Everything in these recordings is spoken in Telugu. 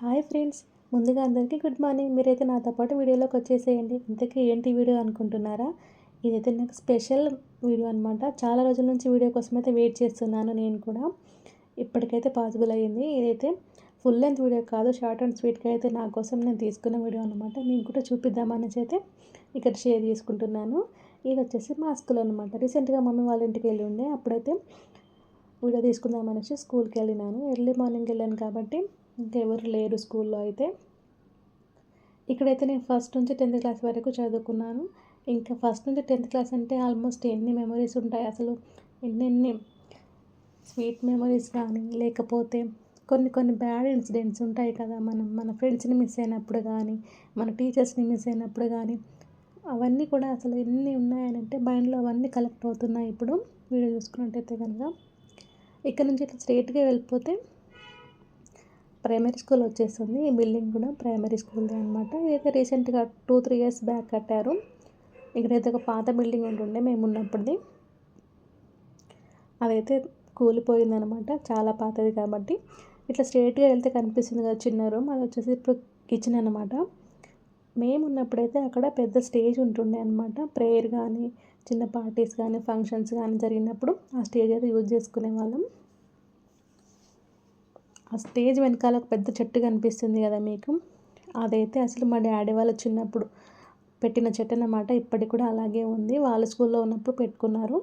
హాయ్ ఫ్రెండ్స్ ముందుగా అందరికీ గుడ్ మార్నింగ్. మీరైతే నాతో పాటు వీడియోలోకి వచ్చేసేయండి. ఇంతకీ ఏంటి వీడియో అనుకుంటున్నారా? ఇదైతే నాకు స్పెషల్ వీడియో అనమాట చాలా రోజుల నుంచి వీడియో కోసం అయితే వెయిట్ చేస్తున్నాను నేను కూడా. ఇప్పటికైతే పాసిబుల్ అయ్యింది. ఇదైతే ఫుల్ లెంత్ వీడియో కాదు షార్ట్ అండ్ స్వీట్గా అయితే నా కోసం నేను తీసుకున్న వీడియో అనమాట మీకు కూడా చూపిద్దామనేసి అయితే ఇక్కడ షేర్ చేసుకుంటున్నాను. ఇది వచ్చేసి మా స్కూల్ అనమాట రీసెంట్గా మమ్మీ వాళ్ళ ఇంటికి వెళ్ళి ఉండే అప్పుడైతే వీడియో తీసుకుందామనేసి స్కూల్కి వెళ్ళినాను. ఎర్లీ మార్నింగ్ వెళ్ళాను కాబట్టి ఇంకెవరు లేరు స్కూల్లో అయితే. ఇక్కడైతే నేను ఫస్ట్ నుంచి టెన్త్ క్లాస్ వరకు చదువుకున్నాను. ఇంకా ఫస్ట్ నుంచి టెన్త్ క్లాస్ అంటే ఆల్మోస్ట్ ఎన్ని మెమరీస్ ఉంటాయి? అసలు ఎన్నెన్ని స్వీట్ మెమరీస్ కానీ లేకపోతే కొన్ని కొన్ని బ్యాడ్ ఇన్సిడెంట్స్ ఉంటాయి కదా మనం మన ఫ్రెండ్స్ని మిస్ అయినప్పుడు కానీ మన టీచర్స్ని మిస్ అయినప్పుడు కానీ అవన్నీ కూడా అసలు ఎన్ని ఉన్నాయనంటే మైండ్లో అవన్నీ కలెక్ట్ అవుతున్నాయి ఇప్పుడు వీడియో చూసుకున్నట్టయితే కనుక. ఇక్కడ నుంచి ఇట్లా స్ట్రైట్గా వెళ్ళిపోతే ప్రైమరీ స్కూల్ వచ్చేస్తుంది ఈ బిల్డింగ్ కూడా ప్రైమరీ స్కూల్దే అనమాట ఇదైతే రీసెంట్గా టూ త్రీ ఇయర్స్ బ్యాక్ కట్టారు. ఇక్కడైతే ఒక పాత బిల్డింగ్ ఉంటుండే మేము ఉన్నప్పటిది. అదైతే కూలిపోయిందనమాట చాలా పాతది కాబట్టి. ఇట్లా స్ట్రేట్గా వెళ్తే కనిపిస్తుంది కదా చిన్న రూమ్. అది వచ్చేసి ఇప్పుడు కిచెన్ అనమాట మేము ఉన్నప్పుడైతే అక్కడ పెద్ద స్టేజ్ ఉంటుండే అనమాట ప్రేయర్ కానీ చిన్న పార్టీస్ కానీ ఫంక్షన్స్ కానీ జరిగినప్పుడు ఆ స్టేజ్ అయితే యూజ్ చేసుకునే వాళ్ళం. ఆ స్టేజ్ వెనకాల ఒక పెద్ద చెట్టు కనిపిస్తుంది కదా మీకు? అదైతే అసలు మా డాడీ వాళ్ళు చిన్నప్పుడు పెట్టిన చెట్టు అన్నమాట. ఇప్పటికి కూడా అలాగే ఉంది. వాళ్ళ స్కూల్లో ఉన్నప్పుడు పెట్టుకున్నారు.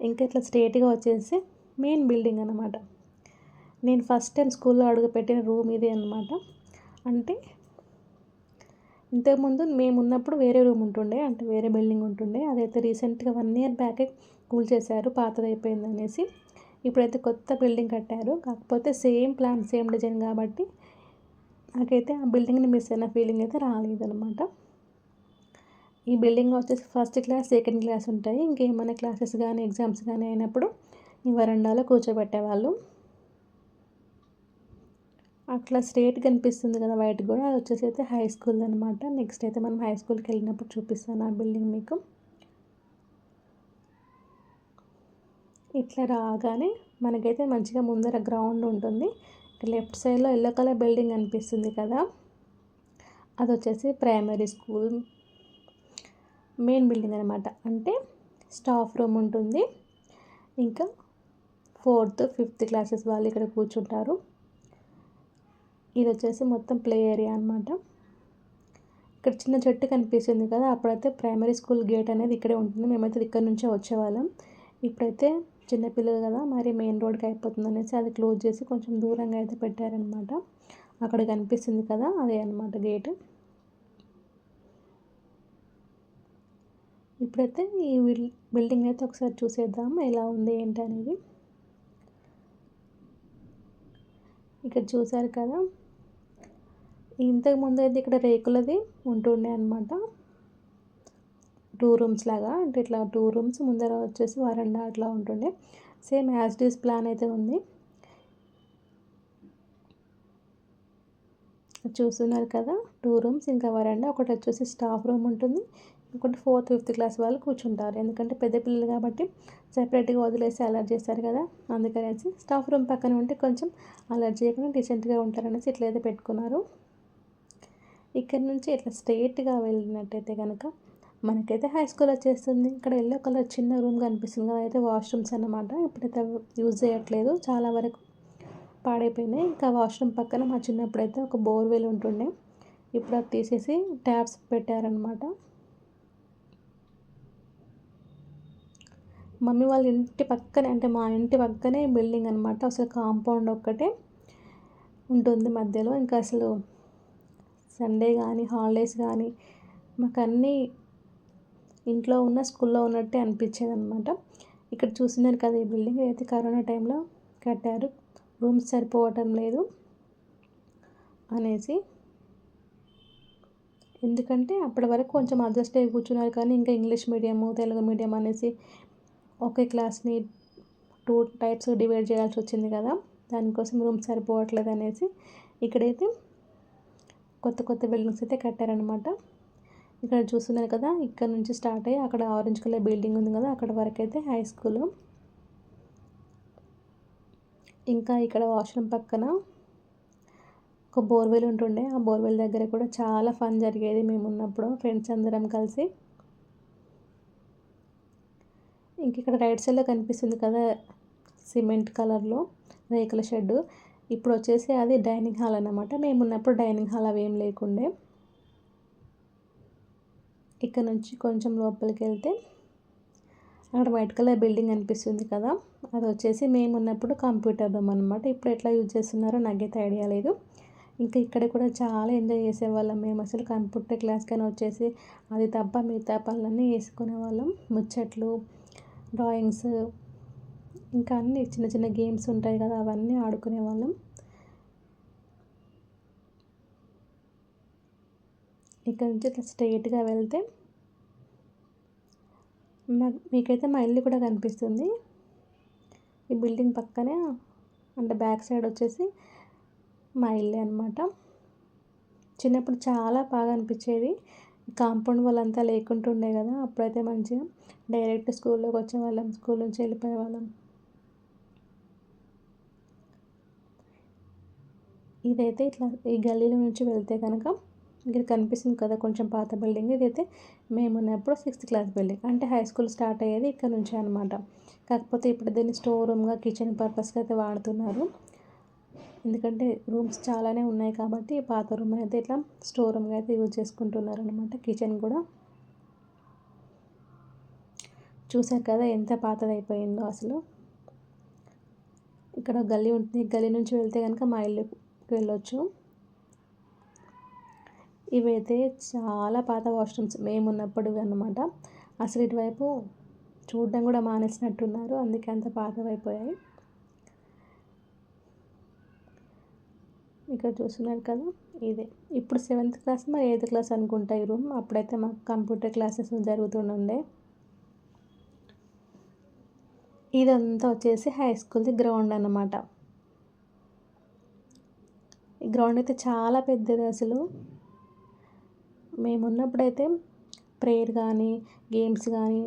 ఇంకా ఇట్లా స్ట్రేట్గా వచ్చేసి మెయిన్ బిల్డింగ్ అనమాట నేను ఫస్ట్ టైం స్కూల్లో అడుగుపెట్టిన రూమ్ ఇదే అనమాట అంటే ఇంతకుముందు మేము ఉన్నప్పుడు వేరే రూమ్ ఉంటుండే అంటే వేరే బిల్డింగ్ ఉంటుండే. అదైతే రీసెంట్గా వన్ ఇయర్ బ్యాకే కూల్ చేశారు పాతది అయిపోయింది అనేసి ఇప్పుడైతే కొత్త బిల్డింగ్ కట్టారు. కాకపోతే సేమ్ ప్లాన్ సేమ్ డిజైన్ కాబట్టి నాకైతే ఆ బిల్డింగ్ని మిస్ అయిన ఫీలింగ్ అయితే రాలేదనమాట ఈ బిల్డింగ్ వచ్చేసి ఫస్ట్ క్లాస్ సెకండ్ క్లాస్ ఉంటాయి. ఇంకేమైనా క్లాసెస్ కానీ ఎగ్జామ్స్ కానీ అయినప్పుడు ఈ వరండాలో కూర్చోబెట్టేవాళ్ళు. అట్లా స్ట్రేట్ కనిపిస్తుంది కదా వైట్ కూడా అది వచ్చేసి అయితే హై స్కూల్ అనమాట నెక్స్ట్ అయితే మనం హై స్కూల్కి వెళ్ళినప్పుడు చూపిస్తాను ఆ బిల్డింగ్ మీకు. ఇట్లా రాగానే మనకైతే మంచిగా ముందర గ్రౌండ్ ఉంటుంది. లెఫ్ట్ సైడ్లో ఎల్లో కలర్ బిల్డింగ్ అనిపిస్తుంది కదా. అది వచ్చేసి ప్రైమరీ స్కూల్ మెయిన్ బిల్డింగ్ అనమాట అంటే స్టాఫ్ రూమ్ ఉంటుంది. ఇంకా ఫోర్త్ ఫిఫ్త్ క్లాసెస్ వాళ్ళు ఇక్కడ కూర్చుంటారు. ఇది వచ్చేసి మొత్తం ప్లే ఏరియా అనమాట ఇక్కడ చిన్న చెట్టు కనిపిస్తుంది కదా అప్పుడైతే ప్రైమరీ స్కూల్ గేట్ అనేది ఇక్కడే ఉంటుంది. మేమైతే ఇక్కడ నుంచే వచ్చేవాళ్ళం. ఇప్పుడైతే చిన్నపిల్లలు కదా మరి మెయిన్ రోడ్కి అయిపోతుంది అనేసి అది క్లోజ్ చేసి కొంచెం దూరంగా అయితే పెట్టారనమాట. అక్కడ కనిపిస్తుంది కదా అదే అనమాట గేట్. ఇప్పుడైతే ఈ బిల్డింగ్ అయితే ఒకసారి చూసేద్దాం ఎలా ఉంది ఏంటి అనేది. ఇక్కడ చూసారు కదా. ఇంతకు ముందు అయితే ఇక్కడ రేకులది ఉంటుండే అనమాట టూ రూమ్స్ లాగా అంటే ఇట్లా టూ రూమ్స్ ముందర వచ్చేసి వరండా అట్లా ఉంటుండే. సేమ్ యాజ్ డీస్ ప్లాన్ అయితే ఉంది. చూస్తున్నారు కదా టూ రూమ్స్ ఇంకా వరండా ఒకటి వచ్చేసి స్టాఫ్ రూమ్ ఉంటుంది. ఇంకోటి ఫోర్త్ ఫిఫ్త్ క్లాస్ వాళ్ళు కూర్చుంటారు. ఎందుకంటే పెద్ద పిల్లలు కాబట్టి సపరేట్గా వదిలేసి అలర్ట్ చేస్తారు కదా అందుకనేసి స్టాఫ్ రూమ్ పక్కన ఉంటే కొంచెం అలర్ట్ చేయకుండా డీసెంట్గా ఉంటారనేసి ఇట్లయితే పెట్టుకున్నారు. ఇక్కడ నుంచి ఇట్లా స్ట్రేట్గా వెళ్ళినట్టయితే కనుక మనకైతే హై స్కూల్ వచ్చేస్తుంది. ఇక్కడ ఎల్లో కలర్ చిన్న రూమ్ కనిపిస్తుంది అయితే వాష్రూమ్స్ అనమాట ఇప్పుడైతే యూజ్ చేయట్లేదు. చాలా వరకు పాడైపోయినాయి. ఇంకా వాష్రూమ్ పక్కన మా చిన్నప్పుడైతే ఒక బోర్వెల్ ఉంటుండే. ఇప్పుడు అది తీసేసి ట్యాప్స్ పెట్టారనమాట మమ్మీ వాళ్ళ ఇంటి పక్కనే అంటే మా ఇంటి పక్కనే బిల్డింగ్ అనమాట అసలు కాంపౌండ్ ఒక్కటే ఉంటుంది మధ్యలో. ఇంకా అసలు సండే కానీ హాలిడేస్ కానీ మాకు అన్నీ ఇంట్లో ఉన్న స్కూల్లో ఉన్నట్టే అనిపించేది అనమాట ఇక్కడ చూసినారు కదా ఈ బిల్డింగ్. అయితే కరోనా టైంలో కట్టారు. రూమ్స్ సరిపోవటం లేదు అనేసి. ఎందుకంటే అప్పటి వరకు కొంచెం అడ్జస్ట్ అయ్యి కూర్చున్నారు కానీ ఇంకా ఇంగ్లీష్ మీడియము తెలుగు మీడియం అనేసి ఒకే క్లాస్ని టూ టైప్స్ డివైడ్ చేయాల్సి వచ్చింది కదా. దానికోసం రూమ్స్ సరిపోవట్లేదు అనేసి. ఇక్కడైతే కొత్త కొత్త బిల్డింగ్స్ అయితే కట్టారనమాట ఇక్కడ చూస్తున్నారు కదా ఇక్కడ నుంచి స్టార్ట్ అయ్యి అక్కడ ఆరెంజ్ కలర్ బిల్డింగ్ ఉంది కదా అక్కడ వరకు అయితే హై స్కూల్ ఇంకా ఇక్కడ వాష్రూమ్ పక్కన ఒక బోర్వెల్ ఉంటుండే ఆ బోర్వెల్ దగ్గర కూడా చాలా ఫన్ జరిగేది మేము ఉన్నప్పుడు ఫ్రెండ్స్ అందరం కలిసి. ఇంక ఇక్కడ రైట్ సైడ్లో కనిపిస్తుంది కదా సిమెంట్ కలర్లో రేకుల షెడ్ ఇప్పుడు వచ్చేసి అది డైనింగ్ హాల్ అన్నమాట. మేము ఉన్నప్పుడు డైనింగ్ హాల్ అవి ఏం లేకుండే. ఇక్కడ నుంచి కొంచెం లోపలికి వెళ్తే అక్కడ వైట్ కలర్ బిల్డింగ్ అనిపిస్తుంది కదా. అది వచ్చేసి మేము ఉన్నప్పుడు కంప్యూటర్ రూమ్ అనమాట ఇప్పుడు ఎట్లా యూజ్ చేస్తున్నారో నాకైతే ఐడియా లేదు. ఇంకా ఇక్కడ కూడా చాలా ఎంజాయ్ చేసేవాళ్ళం. మేము అసలు కంప్యూటర్ క్లాస్ కానీ వచ్చేసి అది తప్ప మిగతా పనులన్నీ వేసుకునే వాళ్ళం. ముచ్చట్లు డ్రాయింగ్స్ ఇంకా అన్ని చిన్న చిన్న గేమ్స్ ఉంటాయి కదా అవన్నీ ఆడుకునే ఇక్కడ నుంచి ఇట్లా స్ట్రైట్గా వెళ్తే మీకైతే మా ఇల్లు కూడా కనిపిస్తుంది. ఈ బిల్డింగ్ పక్కనే అంటే బ్యాక్ సైడ్ వచ్చేసి మా ఇల్లు అనమాట చిన్నప్పుడు చాలా బాగా అనిపించేది. కాంపౌండ్ వాళ్ళంతా లేకుంటుండే కదా అప్పుడైతే మంచిగా డైరెక్ట్ స్కూల్లోకి వచ్చేవాళ్ళం స్కూల్ నుంచి వెళ్ళిపోయే వాళ్ళం. ఇదైతే ఇట్లా ఈ గల్లీలో నుంచి వెళ్తే కనుక ఇక్కడ కనిపిస్తుంది కదా కొంచెం పాత బిల్డింగ్. ఇదైతే మేము ఉన్నప్పుడు సిక్స్త్ క్లాస్ బిల్డింగ్. అంటే హై స్కూల్ స్టార్ట్ అయ్యేది ఇక్కడ నుంచే అనమాట కాకపోతే ఇప్పుడు దీన్ని స్టోర్ రూమ్గా కిచెన్ పర్పస్కి అయితే వాడుతున్నారు. ఎందుకంటే రూమ్స్ చాలానే ఉన్నాయి కాబట్టి పాత రూమ్ అయితే ఇట్లా స్టోర్ రూమ్గా అయితే యూజ్ చేసుకుంటున్నారు అనమాట కిచెన్ కూడా. చూసారు కదా ఎంత పాతదైపోయిందో అసలు. ఇక్కడ గల్లీ ఉంటుంది. గల్లీ నుంచి వెళ్తే కనుక మా ఇల్లుకి వెళ్ళొచ్చు. ఇవైతే చాలా పాత వాష్రూమ్స్ మేము ఉన్నప్పుడు అనమాట అసలు ఇటువైపు చూడడం కూడా మానేసినట్టున్నారు. అందుకే అంత పాతవైపోయాయి. ఇక్కడ చూస్తున్నారు కదా ఇదే. ఇప్పుడు సెవెంత్ క్లాస్ మరి ఎయిత్ క్లాస్ అనుకుంటా ఈ రూమ్. అప్పుడైతే మాకు కంప్యూటర్ క్లాసెస్ జరుగుతుండే ఇదంతా వచ్చేసి హై స్కూల్ది గ్రౌండ్ అన్నమాట. ఈ గ్రౌండ్ అయితే చాలా పెద్దది అసలు మేము ఉన్నప్పుడైతే ప్రేయర్ కానీ గేమ్స్ కానీ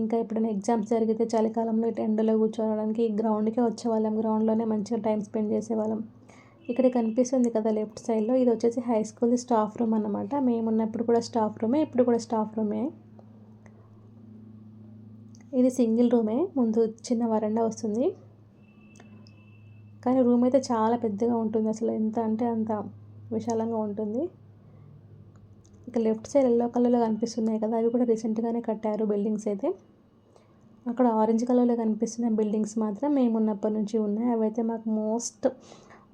ఇంకా ఎప్పుడైనా ఎగ్జామ్స్ జరిగితే చలికాలంలో ఇటు ఎండలో కూర్చోవడానికి గ్రౌండ్కే వచ్చేవాళ్ళం. గ్రౌండ్లోనే మంచిగా టైం స్పెండ్ చేసేవాళ్ళం. ఇక్కడ కనిపిస్తుంది కదా లెఫ్ట్ సైడ్లో. ఇది వచ్చేసి హై స్కూల్ స్టాఫ్ రూమ్ అనమాట మేము ఉన్నప్పుడు కూడా స్టాఫ్ రూమే ఇప్పుడు కూడా స్టాఫ్ రూమే. ఇది సింగిల్ రూమే. ముందు చిన్న వరండా వస్తుంది. కానీ రూమ్ అయితే చాలా పెద్దగా ఉంటుంది. అసలు ఎంత అంటే అంత విశాలంగా ఉంటుంది. ఇక లెఫ్ట్ సైడ్ ఎల్లో కలర్లో కనిపిస్తున్నాయి కదా అవి కూడా రీసెంట్గానే కట్టారు బిల్డింగ్స్ అయితే. అక్కడ ఆరెంజ్ కలర్లో కనిపిస్తున్న బిల్డింగ్స్ మాత్రం మేము ఉన్నప్పటి నుంచి ఉన్నాయి. అవైతే మాకు మోస్ట్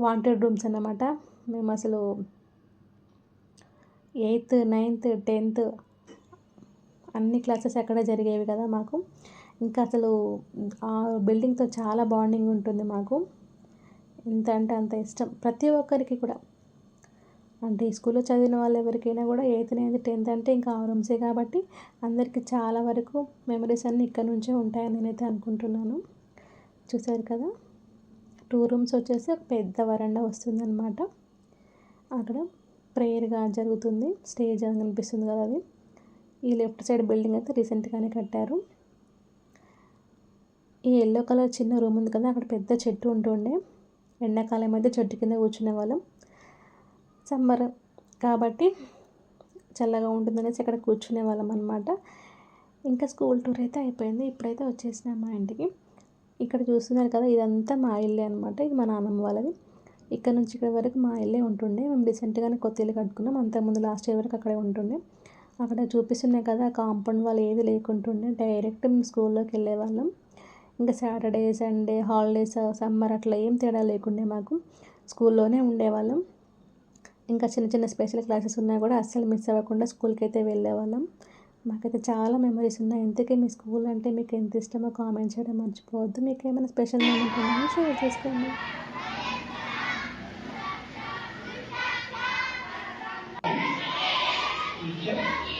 వాంటెడ్ రూమ్స్ అన్నమాట. మేము అసలు ఎయిత్ నైన్త్ టెన్త్ అన్ని క్లాసెస్ అక్కడే జరిగేవి కదా మాకు. ఇంకా అసలు ఆ బిల్డింగ్తో చాలా బాండింగ్ ఉంటుంది మాకు. ఎంత అంటే అంత ఇష్టం. ప్రతి ఒక్కరికి కూడా అంటే స్కూల్లో చదివిన వాళ్ళు ఎవరికైనా కూడా ఎయిత్ నైన్త్ టెన్త్ అంటే ఇంకా ఆ రూమ్సే కాబట్టి అందరికీ చాలా వరకు మెమరీస్ అన్నీ ఇక్కడ నుంచే ఉంటాయని నేనైతే అనుకుంటున్నాను. చూసారు కదా? టూ రూమ్స్ వచ్చేసి ఒక పెద్ద వరండా వస్తుందన్నమాట. అక్కడ ప్రేయర్గా జరుగుతుంది. స్టేజ్ అని కనిపిస్తుంది కదా అది. ఈ లెఫ్ట్ సైడ్ బిల్డింగ్ అయితే రీసెంట్గానే కట్టారు. ఈ ఎల్లో కలర్ చిన్న రూమ్ ఉంది కదా అక్కడ పెద్ద చెట్టు ఉంటుండే. ఎండాకాలం అయితే చెట్టు కింద కూర్చునే వాళ్ళం. సమ్మర్. కాబట్టి చల్లగా ఉంటుందనేసి అక్కడ కూర్చునే వాళ్ళం అనమాట ఇంకా స్కూల్ టూర్ అయితే అయిపోయింది. ఇప్పుడైతే వచ్చేసిన మా ఇంటికి. ఇక్కడ చూస్తున్నారు కదా ఇదంతా మా ఇల్లే అనమాట ఇది మా నాన్నమ్మ వాళ్ళది. ఇక్కడ నుంచి ఇక్కడ వరకు మా ఇల్లే ఉంటుండే. మేము రీసెంట్గానే కొత్త ఇల్లు కట్టుకున్నాం. అంతకుముందు లాస్ట్ ఇయర్ వరకు అక్కడే ఉంటుండే. అక్కడ చూపిస్తున్నాయి కదా కాంపౌండ్ వాళ్ళు ఏది లేకుంటుండే. డైరెక్ట్ మేము స్కూల్లోకి వెళ్ళే వాళ్ళం ఇంకా సాటర్డే సండే హాలిడేస్ సమ్మర్ అట్లా ఏం తేడా లేకుండే మాకు. స్కూల్లోనే ఉండేవాళ్ళం. ఇంకా చిన్న చిన్న స్పెషల్ క్లాసెస్ ఉన్నా కూడా అస్సలు మిస్ అవ్వకుండా స్కూల్కి అయితే వెళ్ళేవాళ్ళం. మాకైతే చాలా మెమరీస్ ఉన్నాయి. ఇంతకీ మీ స్కూల్ అంటే మీకు ఎంత ఇష్టమో కామెంట్ చేయడం మర్చిపోవద్దు. మీకు ఏమైనా స్పెషల్ మూమెంట్ ఉన్నాయో షేర్ చేసుకోండి. Yeah.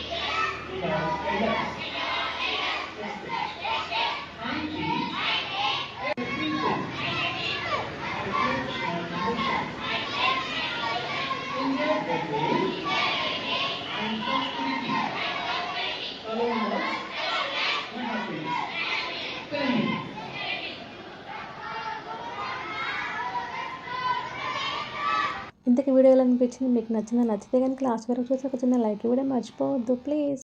ఇంతకు వీడియోలు అనిపించింది? మీకు నచ్చిందా? నచ్చితే కనుక లాస్ట్ వరకు చూసి ఒక చిన్న లైక్ ఇవ్వడం మర్చిపోవద్దు. ప్లీజ్.